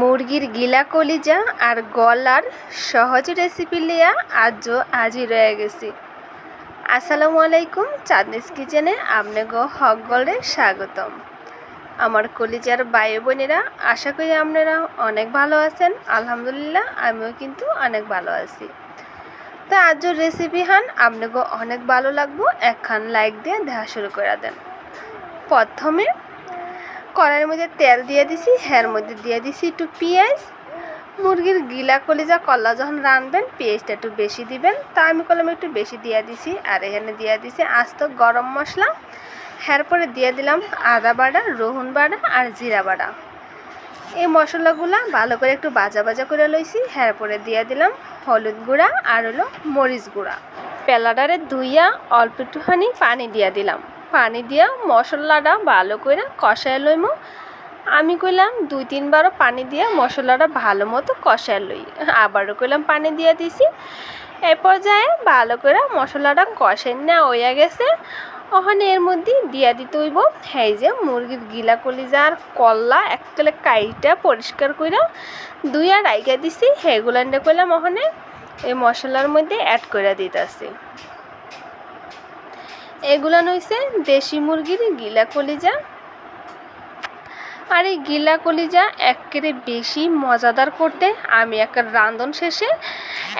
মুরগির গিলা কলিজা আর গলার সহজ রেসিপি লিয়া আজও আজই রয়ে গেছি। আসসালামু আলাইকুম, চাঁদনিস কিচেনে আপনাকে হক গলে স্বাগতম। আমার কলিজার বায়ু বোনেরা, আশা করি আপনারা অনেক ভালো আছেন। আলহামদুলিল্লাহ, আমিও কিন্তু অনেক ভালো আছি। তো আজও রেসিপি হান আপনাকে অনেক ভালো লাগবো। একখান লাইক দিয়ে দেখা শুরু করে দেন। প্রথমে কড়াইয়ের মধ্যে তেল দিয়ে দিছি হ্যার মধ্যে দিয়ে দিছি একটু পেঁয়াজ। মুরগির গিলা কলিজা কল্লা যখন রানবেন, পেঁয়াজটা একটু বেশি দিবেন। তা আমি কলম একটু বেশি দিয়ে দিছি, আর এখানে দিয়ে দিছি আস্ত গরম মশলা। পরে দিয়ে দিলাম আদা বাটা, রহুন বাটা আর জিরা বাটা। এই মশলাগুলা ভালো করে একটু বাজা বাজা করে লইছি হ্যার পরে দিয়ে দিলাম হলুদ গুঁড়া আর হলো মরিচ গুঁড়া। পেলাডারে ধুইয়া অল্প একটুখানি পানি দিয়ে দিলাম। পানি দিয়া মশলাটা ভালো করে কষায় লইমু। আমি কইলাম দুই তিনবারও পানি দিয়া মশলাটা ভালো মতো কষায় লই। আবারও কইলাম পানি দিয়া দিছি। এই পর্যায়ে ভালো করে মশলাটা কষাই না হইয়া গেছে। ওখানে এর মধ্যে দিয়া দিতে হইব এই যে মুরগির গিলা কলিজার কল্লা এককালে কাইটা পরিষ্কার কইরা দুই আর রাইগা দিছি। হেগুলান্ডে কইলাম ওখানে এই মশলার মধ্যে অ্যাড করে দিতেছি। এগুলা নইছে দেশি মুরগির গিলা কলিজা। আর এই গিলা কলিজা একেবারে বেশি মজাদার করতে আমি একটা রান্ধন শেষে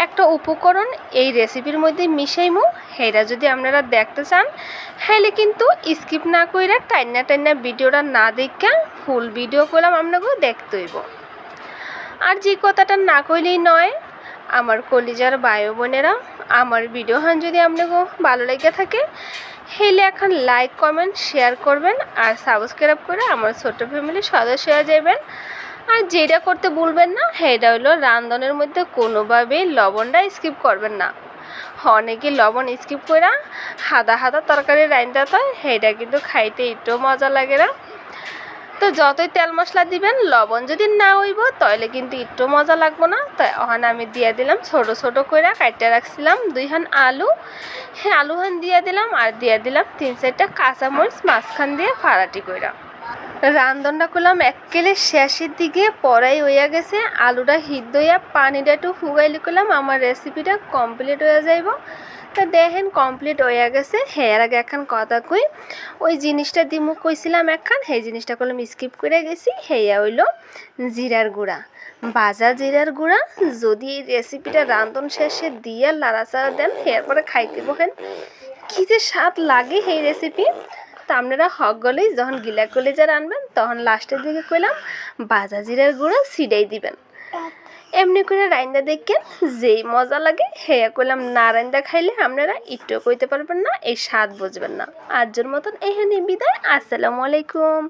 একটা উপকরণ এই রেসিপির মধ্যে মিশাইমু। হেরা যদি আপনারা দেখতে চান হেলে কিন্তু স্কিপ না কইরা টাইনা টাইনা ভিডিওটা না দেখা ফুল ভিডিও করলাম আপনাকেও দেখতে হইব। আর যে কথাটা না কইলেই নয় আমার কলিজার বায়ু বোনেরা, আমার ভিডিও হান যদি আপনাকে ভালো লেগে থাকে, হেলে এখন লাইক কমেন্ট শেয়ার করবেন আর সাবস্ক্রাইব করে আমার ছোট্ট ফ্যামিলির সদস্য হয়ে যাবেন আর যেটা করতে ভুলবেন না, সেটা হলো রান্ধনের মধ্যে কোনোভাবেই লবণটা স্কিপ করবেন না। অনেকে লবণ স্কিপ করে হাদা হাদা তরকারি রাইন্দা হয়, সেটা কিন্তু খাইতে একটু মজা লাগে না। তো যতই তেল মশলা দিবেন, লবণ যদি না হইব তাহলে কিন্তু একটু মজা লাগবো না। তাই ওখানে আমি দিয়ে দিলাম, ছোট ছোট করে কাটতে রাখছিলাম দুইখান আলু। হ্যাঁ আলুহান দিয়ে দিলাম আর দিয়ে দিলাম তিন চারটা কাঁচামরিচ মাঝখান দিয়ে ফাড়াটি কইরা। রান্ধনটা করলাম একেলে শেষের দিকে, পড়াই হইয়া গেছে। আলুটা হিদ্ধ দইয়া পানিটা একটু ফুগাইলি করলাম, আমার রেসিপিটা কমপ্লিট হয়ে যাইব। তা দেখেন কমপ্লিট হয়ে গেছে। হেয়ার আগে একখান কথা কই। ওই জিনিসটা দিমু কইছিলাম একখান, সেই জিনিসটা করলাম স্কিপ করে গেছি। হেয়া হইল জিরার গুঁড়া। বাজা জিরার গুঁড়া, যদি এই রেসিপিটা রান্ধন শেষে দিয়ে লাড়াচাড়া দেন, এরপরে খাইতে বহেন কী যে স্বাদ লাগে সেই রেসিপি তা আপনারা হক গলেই যখন গিলা কলিজা রানবেন তখন লাস্টের দিকে কইলাম বাজা জিরার গুঁড়া ছিটাই দিবেন। এমনি করে রাইন্দা দেখেন, যেই মজা লাগে, হেয়া করলাম না রাইন্দা খাইলে আপনারা একটু কইতে পারবেন না, এই স্বাদ বুঝবেন না। আজকের মতন এখানে বিদায়, আসসালামু আলাইকুম।